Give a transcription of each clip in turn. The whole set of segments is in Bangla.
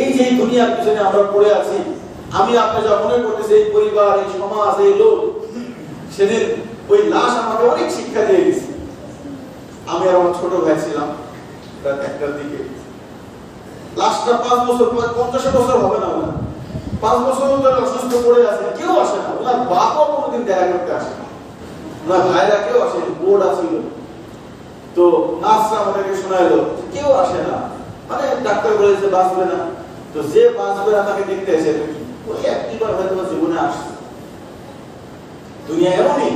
এই যে দুনিয়ার পিছনে আমরা পড়ে আছি, আমি আপনি যা মনে করতেছি এই পরিবার, এই সমাজ, এই লোক, সেদিন ওই লাশ আমাকে অনেক শিক্ষা দিয়ে গেছে আমি আর আমার ছোট ভাই ছিলাম রাত একটার দিকে। লাশটা পাঁচ বছর পঞ্চাশ বছর হবে না পাঁচ বছর ধরে অসুস্থ পড়ে আছে, কেউ আসে না। ওনার বাপও কোনোদিন দেখা করতে আসে না। ভাইরা কেউ আসে বোর্ড আসছিল তো নার্সরা আমাদেরকে শোনাইলো কেউ আসে না। মানে ডাক্তার বলেছে, বাঁচবে না। তো যে না তাকে দেখতে এসে ওই একটিবার হয়তো জীবনে আসছে। দুনিয়া এমনই।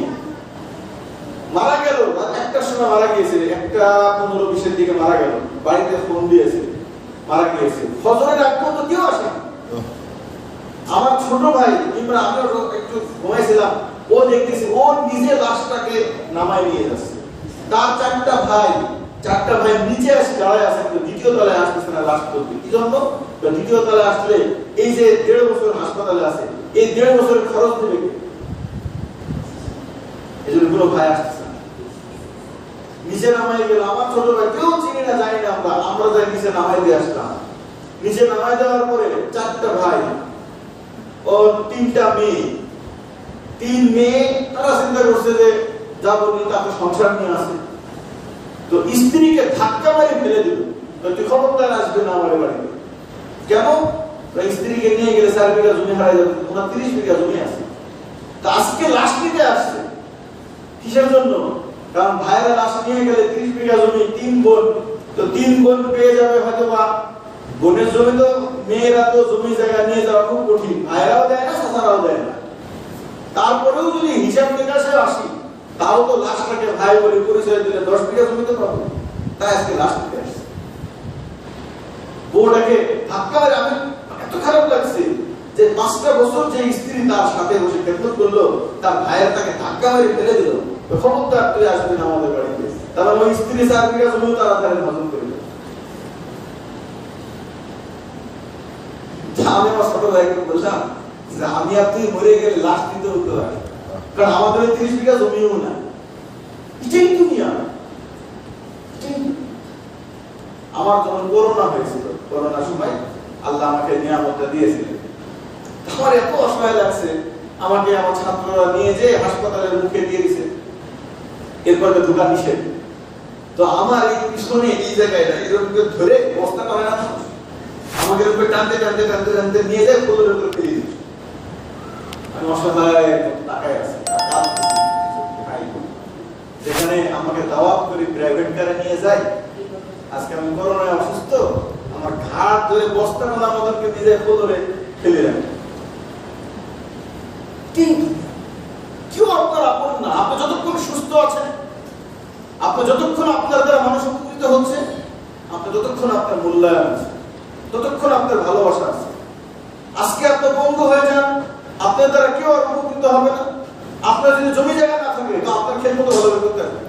মারা গেল, রাত একটার সময় মারা গিয়েছে, একটা পনেরো বিশের দিকে মারা গেল, বাড়িতে ফোন দিয়েছে, মারা গিয়েছে। ফজরের আগ পর্যন্ত কেউ আসে আমার ছোট ভাই, ইমরান, আমিও একটু ঘুমাইছিলাম, ও দেখতেছি, ও নিজে লাশটাকে নামায় নিয়ে যাচ্ছে। তার চারটা ভাই চারটা ভাই নিচে আসে দাঁড়ায় কিন্তু দ্বিতীয় তলায় আসতেছে না লাশ তুলতে কি জন্য? তো দ্বিতীয় তলায় আসলে এই যে দেড় বছর হাসপাতালে আছে, এই দেড় বছরের খরচ দেবে কোনো ভাই আসতেছে নিচে নামাই গেল, আমার ছোট ভাই, কেউ চিনি না, জানি না আমরা আমরা যাই নিচে নামাই দিয়ে আসলাম। নিচে নামাই দেওয়ার পরে চারটা ভাই, ও তিনটা মেয়ে, তিন মেয়ে, তারা চিন্তা করছে যে যাব তাকে সংসার নিয়ে আসে। তো স্ত্রীকে ধাক্কা মারি ফেলে দিল। তো তুই খবরদার আসবে না আমার বাড়িতে? কেন স্ত্রীকে নিয়ে গেলে চার বিঘা জমি হারাই যাবে ওনার বিঘা জমি আছে। তা আজকে লাশ নিতে আসছে? কিসের জন্য? কারণ ভাইরা লাশ নিয়ে গেলে তিরিশ বিঘা জমি, তিন বোন। তো তিন বোন পেয়ে যাবে হয়তো বা বোনের জমি তো, মেয়েরা তো জমি জায়গা নিয়ে যাওয়া খুব কঠিন। ভাইরাও দেয় না সাসারাও দেয় না। তারপরেও যদি হিসাব নিকাশে আসি, তাও তো লাশটাকে ভাই বলে পরিচয় দিলে দশ বিঘা জমি তো পাবো। তাই আজকে লাশ নিতে আসছে। বউটাকে ধাক্কা মেরে আমি এত খারাপ লাগছে যে পাঁচটা বছর যে স্ত্রী তার সাথে বসে খেদমত করল, তার ভাইয়ের তাকে ধাক্কা মেরে ফেলে দিল। খবরদার তুই আসবি না আমাদের বাড়িতে। তাহলে ওই স্ত্রী বিঘা তারা হজম আমি আমার ছোট ভাইকে বললাম যে আমি আর তুই মরে গেলে লাশ দিতে হতে পারে কারণ আমাদের তিরিশ বিঘা জমিও না এটাই দুনিয়া এটাই আমার যখন করোনা হয়েছিল করোনার সময় আল্লাহ আমাকে নিয়ামতটা দিয়েছিলেন। আমার এত অসহায় লাগছে, আমাকে আমার ছাত্ররা নিয়ে যে হাসপাতালের মুখে দিয়ে দিছে। এরপর ঢোকা নিষেধ। তো আমার এই পিছনে এই জায়গায় না এরকম ধরে বস্তা করে না আমাকে এরকম টানতে টানতে টানতে টানতে নিয়ে যায় কোলের উপর ফেলে দিচ্ছে। আমি অসহায় তাকায় আছি যেখানে আমাকে দাওয়াত করে প্রাইভেট কারে নিয়ে যায় আজকে আমি করোনায় অসুস্থ, আমার ঘাট ধরে বস্তা মালা মদনকে নিজে কোদরে ফেলে কিন্তু কেউ আপনার আপন না, আপনি যতক্ষণ সুস্থ আছেন, আপনি যতক্ষণ আপনার দ্বারা মানুষ উপকৃত হচ্ছে, আপনি যতক্ষণ আপনার মূল্যায়ন আছে, ততক্ষণ আপনার ভালোবাসা আছে। আজকে আপনি বন্ধ হয়ে যান, আপনার দ্বারা কেউ আর উপকৃত হবে না। আপনার যদি জমি জায়গা না থাকে, তো আপনার খেল মতো ভালোভাবে করতে হবে?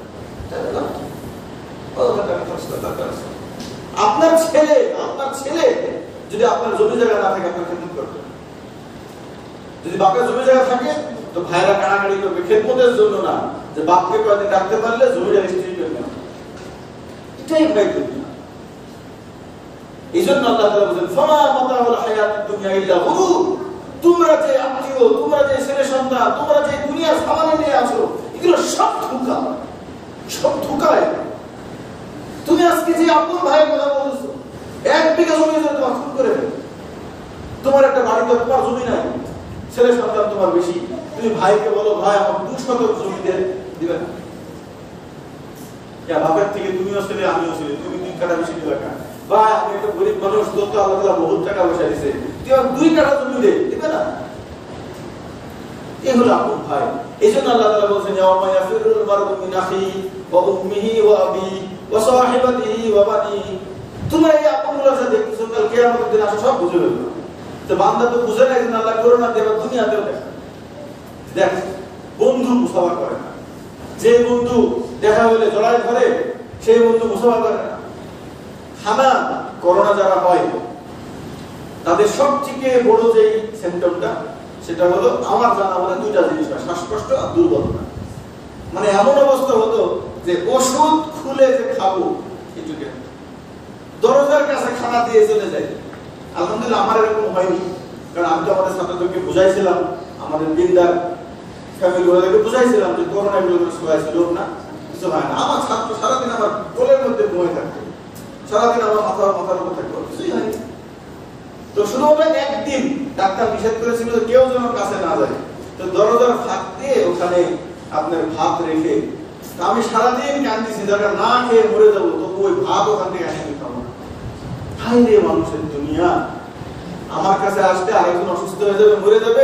আপনার ছেলে আপনার ছেলে যদি আপনার জমি জায়গা না থাকে, আপনার খেদমত করবে। যদি বাপের জমি জায়গা থাকে, তো ভাইরা কাড়াকাড়ি করবে। খেদমতের জন্য না, যে বাপকে কয়েকদিন রাখতে পারলে জমিটা রেজিস্ট্রি করবে না এটাই ভাই এই জন্য আল্লাহ ফামা মাতাউল হায়াতুদ দুনিয়া ইল্লা তোমরা যে আত্মীয়, তোমরা যে ছেলে সন্তান, তোমরা যে সামানে নিয়ে এগুলো সব ধোঁকা। সব ধোঁকায়। আজকে যে আপন ভাইয়ের কথা বলছো এক বিঘা জমি যদি তোমার খুন করে তোমার একটা বাড়িতে তোমার জমি নাই ছেলে সন্তান তোমার বেশি, তুমি ভাইকে বলো, ভাই আমার দু শতক জমি দিয়ে দিবে না। বাপের থেকে তুমিও ছেলে, আমিও ছেলে, তুমি তিন কাটা বেশি দিবে কেন? ভাই, আমি একটা গরিব মানুষ, তোর তো আল্লাহ বহুত টাকা পয়সা দিছে, তুই আমার দুই কাটা জমি দে, দিবে না? এগুলো আপন ভাই। এই জন্য আল্লাহ তাআলা বলছেন ইয়াওমা ইয়াফিরুল মারউ মিন আখি ওয়া উম্মিহি ওয়া আবি ওয়া সাহিবাতিহি তোমরা এই আপনগুলোর সাথে দেখতেছো, কাল কিয়ামতের দিন আসো সব বুঝে তাদের সবথেকে বড় যে সিমটমটা সেটা হলো আমার জানা মানে দুইটা জিনিস হয়, শ্বাসকষ্ট আর দুর্বলতা। মানে এমন অবস্থা হতো যে ওষুধ খুলে যে খাব এটুকে দরজার কাছে খানা দিয়ে চলে যায় আলহামদুলিল্লাহ আমার এরকম হয়নি। কারণ আমি তো আমাদের ছাত্রদেরকে বুঝাইছিলাম, আমাদের দিনদার ফ্যামিলিগুলোকে বুঝাইছিলাম যে করোনা এগুলো সবাইছে লোক না, কিছু হয় না। আমার ছাত্র সারাদিন আমার কোলের মধ্যে বয়ে থাকতো সারাদিন আমার মাথা মাথার উপর থাকতো কিছুই হয়নি। তো শুধুমাত্র একদিন ডাক্তার নিষেধ করেছিল কেউ যেন কাছে না যায়। তো দরজার ফাঁক দিয়ে ওখানে আপনার ভাত রেখে আমি সারাদিন কান্দিছি দরকার না খেয়ে মরে যাব, তবু ওই ভাত ওখান থেকে এনে খাব না রে মানুষের দুনিয়া। আমার কাছে আসতে আরেকজন অসুস্থ হয়ে যাবে, মরে যাবে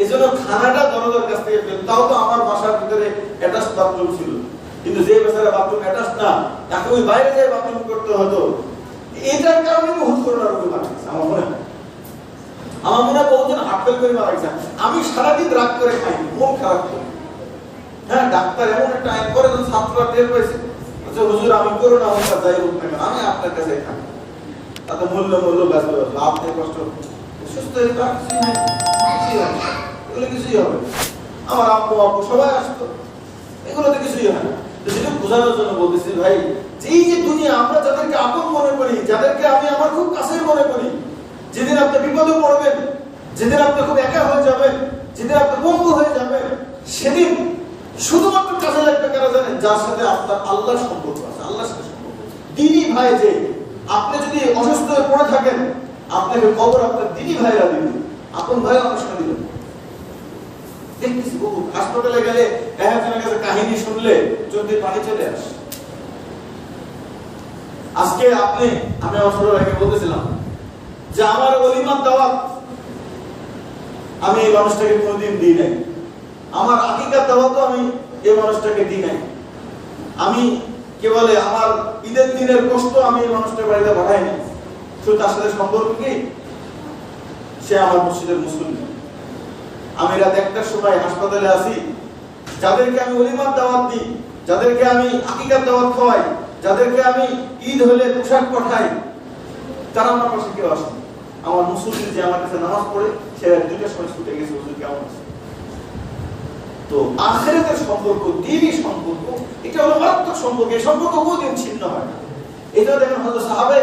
এই জন্য খানাটা দরজার কাছ থেকে পেল তাও তো আমার বাসার ভিতরে অ্যাটাচ বাথরুম ছিল। কিন্তু যে বেচারা বাথরুম অ্যাটাচ না, তাকে ওই বাইরে যায় বাথরুম করতে হতো। এটার কারণে বহুত করোনা রোগে মারা আমার মনে হয়। আমার মনে হয় বহুজন হাটফেল করে মারা গেছে আমি সারাদিন রাগ করে খাই মন খারাপ করে। হ্যাঁ ডাক্তার এমন একটা আইন করে তো ছাত্ররা টের পাইছে বলছে, হুজুর আমি করোনা অবস্থা যাই হোক না আমি আপনার কাছে থাকি তাতে মূল্য মূল্য ব্যস্ত লাভ নেই কষ্ট সুস্থ হয়ে না। এগুলো কিছুই হবে আমার আব্বু আব্বু সবাই আসতো। এগুলোতে কিছুই হয় না। তো বোঝানোর জন্য বলতেছি ভাই যে এই যে দুনিয়া আমরা যাদেরকে আপন মনে করি যাদেরকে আমি আমার খুব কাছের মনে করি যেদিন আপনি বিপদে পড়বেন যেদিন আপনি খুব একা হয়ে যাবেন যেদিন আপনি বন্ধু হয়ে যাবেন সেদিন শুধুমাত্র কাজে লাগবে কারা জানেন? যার সাথে আপনার আল্লাহর সম্পর্ক আছে, আল্লাহর সাথে সম্পর্ক দিনই ভাই যে, আপনি যদি অসুস্থ হয়ে পড়ে থাকেন, আপনাকে খবর আপনার দিনই ভাইরা দিবেন আপন ভাই সঙ্গে দিবেন। দেখতেছি হাসপাতালে গেলে কাছে কাহিনী শুনলে চোখে পানি চলে আসে। আজকে আপনি, আমি অসর আগে বলতেছিলাম যে, আমার অলিমার দাওয়াত আমি এই মানুষটাকে কোনোদিন দিই নাই। আমার আকিকার দাওয়াতও আমি এই মানুষটাকে দিই নাই। আমি কে বলে আমার ঈদের দিনের কষ্ট আমি এই মানুষটার বাড়িতে পাঠাই নাই। শুধু তার সাথে সম্পর্ক কি? সে আমার মসজিদের মুসলিম। আমি রাত একটার সময় হাসপাতালে আসি যাদেরকে আমি অলিমার দাওয়াত দিই, যাদেরকে আমি আকিকার দাওয়াত খাওয়াই, যাদেরকে আমি ঈদ হলে পোশাক পাঠাই, তারা আমার পাশে কেউ আসে আমার মুসলিম যে আমার কাছে নামাজ পড়ে, সে দুইটার সময় ছুটে গেছে কেমন আছে? তো আখেরাতের সম্পর্ক, দিনই সম্পর্ক, এটা হলো মারাত্মক সম্পর্ক, এই সম্পর্ক কোনদিন ছিন্ন হয় না। এটা দেখেন সাহাবা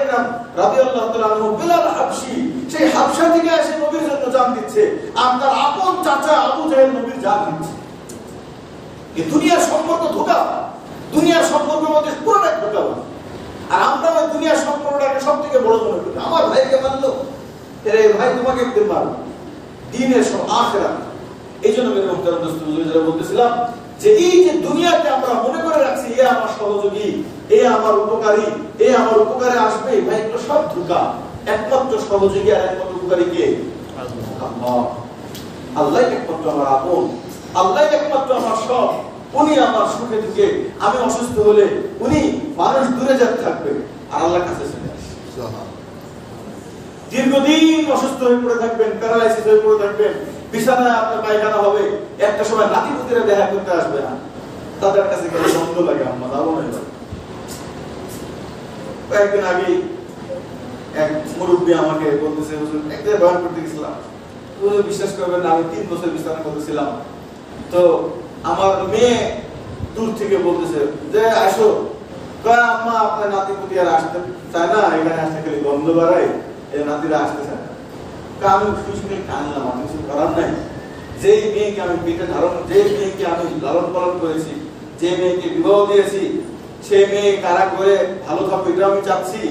সেই থেকে এসে নবীর জন্য জান দিচ্ছে, আর তার আপন চাচা আবু জাহেল নবীর জান দিচ্ছে। এই দুনিয়ার সম্পর্ক ধোকা, দুনিয়ার সম্পর্কের মধ্যে পুরোটাই ধোকা আর আমরা ওই দুনিয়ার সম্পর্কটাকে সব থেকে বড় মনে করি আমার ভাইকে মানলো, এরে ভাই, তোমাকে মারবো দিনের সব আখেরাত। এই জন্য যারা বলতেছিলাম যে এই যে দুনিয়াকে আমরা মনে করে রাখছি এ আমার সহযোগী এ আমার উপকারী এ আমার উপকারে আসবে ভাই এগুলো সব ধোকা। একমাত্র সহযোগী আর একমাত্র উপকারী কে? আল্লাহ। আল্লাহ একমাত্র আমার আপন আল্লাহ একমাত্র আমার সব উনি আমার সুখে দুঃখে। আমি অসুস্থ হলে উনি মানুষ দূরে যাতে থাকবে আর আল্লাহর কাছে চলে আসে। দীর্ঘদিন অসুস্থ হয়ে পড়ে থাকবেন প্যারালাইসিস হয়ে পড়ে থাকবেন বিছানায় আপনার পায়খানা হবে, একটা সময় নাতিপুতিরা দেখা করতে আসবে না। তাদের কাছে গেলে বন্ধ লাগে আমার দারুণ হয়ে কয়েকদিন আগে এক মুরব্বী আমাকে বলতেছে, হুজুর এক জায়গায় করতে গেছিলাম। বিশ্বাস করবেন না, আমি তিন বছর বিছানা করতেছিলাম তো আমার মেয়ে দূর থেকে বলতেছে, যে, আসো। আম্মা, আপনার নাতিপুতি আর আসতে চায় না, এখানে আসতে খালি গন্ধ বাড়ায়। এই নাতিরা আসতে তা আমি শুনে কানলাম আমি কিছু করার নাই। যেই মেয়েকে আমি পেটে ধারণ যে মেয়েকে আমি লালন পালন করেছি যে মেয়েকে বিবাহ দিয়েছি সে মেয়ে কারা করে ভালো থাকবে এটা আমি চাচ্ছি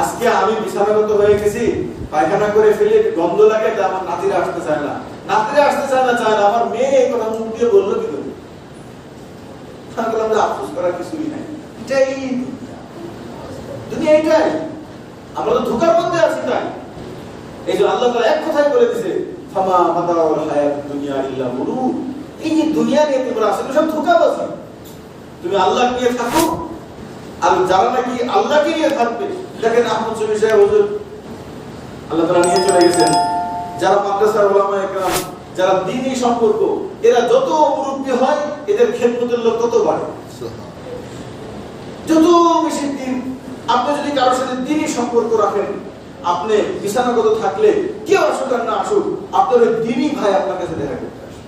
আজকে আমি বিছানাগত হয়ে গেছি, পায়খানা করে ফেলে গন্ধ লাগে যে আমার নাতিরা আসতে চায় না। নাতিরা আসতে চায় না চায় না, আমার মেয়ে এই কথা মুখ দিয়ে বলল কি করে? আমি বললাম আফসোস করার কিছুই নাই। এটাই দুনিয়া। এটাই। আমরা তো ধোকার মধ্যে আছি তাই। আল্লাহ তাআলা এক কথাই বলে দিছে ফামা মাতাউল হায়াত দুনিয়া ইল্লা গুরুর এই যে দুনিয়া নিয়ে তোমরা আসলে সব ধোকাবাজি। তুমি আল্লাহ নিয়ে থাকো আর যারা নাকি আল্লাহকে নিয়ে থাকবে দেখেন আহমদ শফি সাহেব হুজুর আল্লাহ তাআলা নিয়ে চলে গেছেন। যারা মাদ্রাসার ওলামা একরাম যারা দ্বীনি সম্পর্ক এরা যত মুরব্বী হয় এদের খেদমতের লোক তত বাড়ে। যত বেশি দিন আপনি যদি কারোর সাথে দিনই সম্পর্ক রাখেন আপনি বিছানাগত থাকলে কেউ আসুক আর না আসুক, আপনার ওই দিনই ভাই আপনার কাছে দেখা করতে আসে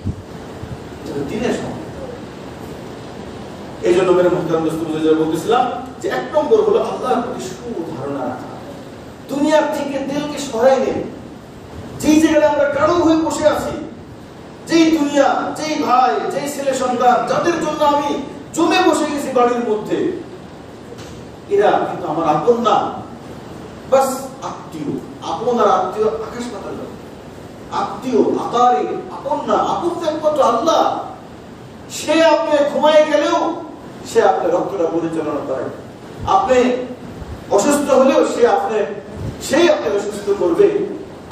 দিনের সম্পর্ক এই জন্য মেরে মুহতারাম দোস্ত বলতেছিলাম যে এক নম্বর হলো আল্লাহর প্রতি সুধারণা রাখা। দুনিয়ার থেকে দিলকে সরাই নেই যেই জায়গায় আমরা কারও হয়ে বসে আছি, যেই দুনিয়া, যেই ভাই, যেই ছেলে সন্তান, যাদের জন্য আমি জমে বসে গেছি বাড়ির মধ্যে, এরা কিন্তু আমার আপন না। বাস আত্মীয় আপন আর আত্মীয় আকাশ পাতাল আত্মীয়, আকারে আপন না একমাত্র আল্লাহ। সে আপনি ঘুমায় গেলেও সে আপনার রক্তটা পরিচালনা করে। আপনি অসুস্থ হলেও সে আপনি সেই আপনাকে সুস্থ করবে।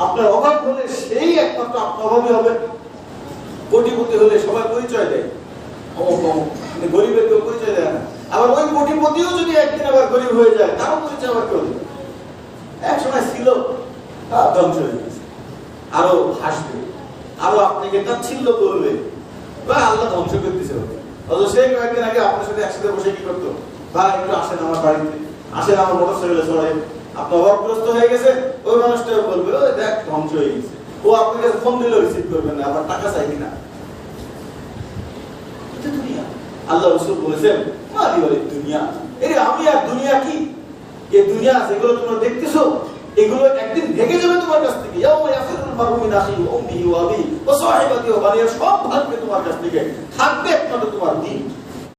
আপনার অভাব হলে সেই একমাত্র আপনার অভাবই হবে। কোটিপতি হলে সবাই পরিচয় দেয়। গরিবের কেউ পরিচয় দেয় না। আবার ওই কোটিপতিও যদি একদিন আবার গরিব হয়ে যায়, তারও পরিচয় আবার কেউ। এক সময় ছিল ধ্বংস হয়ে গেছে। আরও হাসবে, আরও আপনাকে তাচ্ছিল্য করবে। বা আল্লাহ ধ্বংস করতেছে অথচ কয়েকদিন আগে আপনার সাথে একসাথে বসে কি করতো? ভাই, একটু আসেন আমার বাড়িতে। আসেন আমার মোটর চড়ে। আপনি অভাবগ্রস্ত হয়ে গেছে, ওই মানুষটা বলবে, ওই দেখ, ধ্বংস হয়ে গেছে। ও আপনার ফোন দিলেও রিসিভ করবে না আবার টাকা চাই কিনা? দুনিয়া। আল্লাহ রসুল বলেছেন মালি ওয়ালি দুনিয়া। এরে, আমি আর দুনিয়া কি? দুনিয়া যেগুলো তোমরা দেখতেছো? এগুলো একদিন ভেঙে যাবে তোমার কাছ থেকে। সব ভাগবে তোমার কাছ থেকে। থাকবে একমাত্র তোমার দিন।